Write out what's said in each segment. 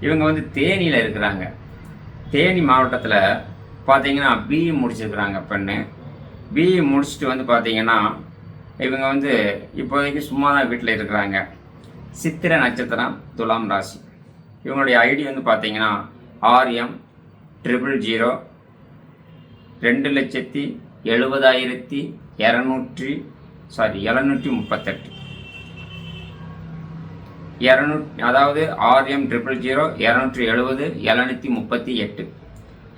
இவங்க வந்து தேனியில் இருக்கிறாங்க. தேனி மாவட்டத்தில் பார்த்தீங்கன்னா பிஇ முடிச்சிருக்கிறாங்க பெண்ணு. பிஇ முடிச்சுட்டு வந்து பார்த்தீங்கன்னா இவங்க வந்து இப்போதைக்கு சும்மா தான் வீட்டில் இருக்கிறாங்க. சித்திரை நட்சத்திரம் துலாம் ராசி. இவங்களுடைய ஐடி வந்து பார்த்தீங்கன்னா ஆர்எம் ட்ரிபிள் ஜீரோ ரெண்டு லட்சத்தி எழுபதாயிரத்தி இரநூற்றி சாரி எழுநூற்றி முப்பத்தெட்டு. இரநூ அதாவது ஆர்எம் ட்ரிபிள் ஜீரோ இரநூற்றி எழுபது எழுநூற்றி முப்பத்தி எட்டு.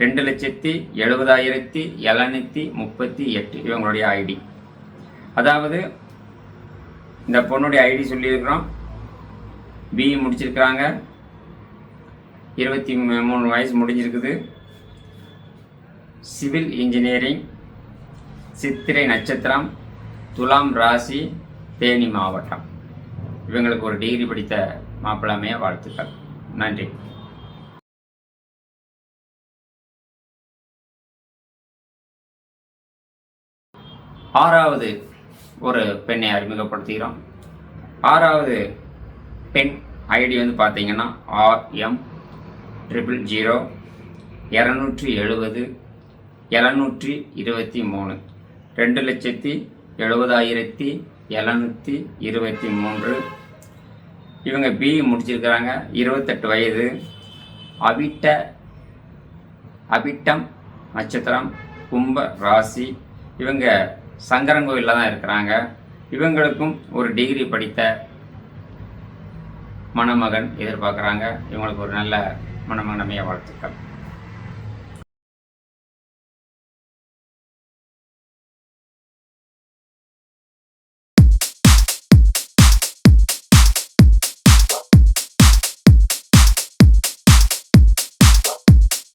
ரெண்டு லட்சத்தி எழுபதாயிரத்தி எழுநூற்றி முப்பத்தி எட்டு. இவங்களுடைய ஐடி அதாவது இந்த பொண்ணுடைய ஐடி சொல்லியிருக்கிறோம். பிஇ முடிச்சிருக்கிறாங்க. இருபத்தி மூணு வயசு முடிஞ்சிருக்குது. சிவில் இன்ஜினியரிங் சித்திரை நட்சத்திரம் துலாம் ராசி தேனி மாவட்டம். இவங்களுக்கு ஒரு டிகிரி படித்த மாப்பிள்ளாமைய வாழ்த்துக்கள். நன்றி. ஆறாவது ஒரு பெண்ணை அறிமுகப்படுத்துகிறோம். ஆறாவது பெண் ஐடி வந்து பார்த்தீங்கன்னா ஆர்எம் ட்ரிபிள் ஜீரோ இரநூற்றி எழுபது எழுநூற்றி இருபத்தி மூணு. ரெண்டு லட்சத்தி எழுபதாயிரத்தி எழுநூற்றி இருபத்தி மூன்று. இவங்க பிஇ முடிச்சிருக்கிறாங்க. இருபத்தெட்டு வயது. அவிட்ட அவிட்டம் நட்சத்திரம் கும்ப ராசி. இவங்க சங்கரங்கோயிலில் தான் இருக்கிறாங்க. இவங்களுக்கும் ஒரு டிகிரி படித்த மணமகன் எதிர்பார்க்குறாங்க. இவங்களுக்கு ஒரு நல்ல மணமகனமைய வாழ்த்துக்கள்.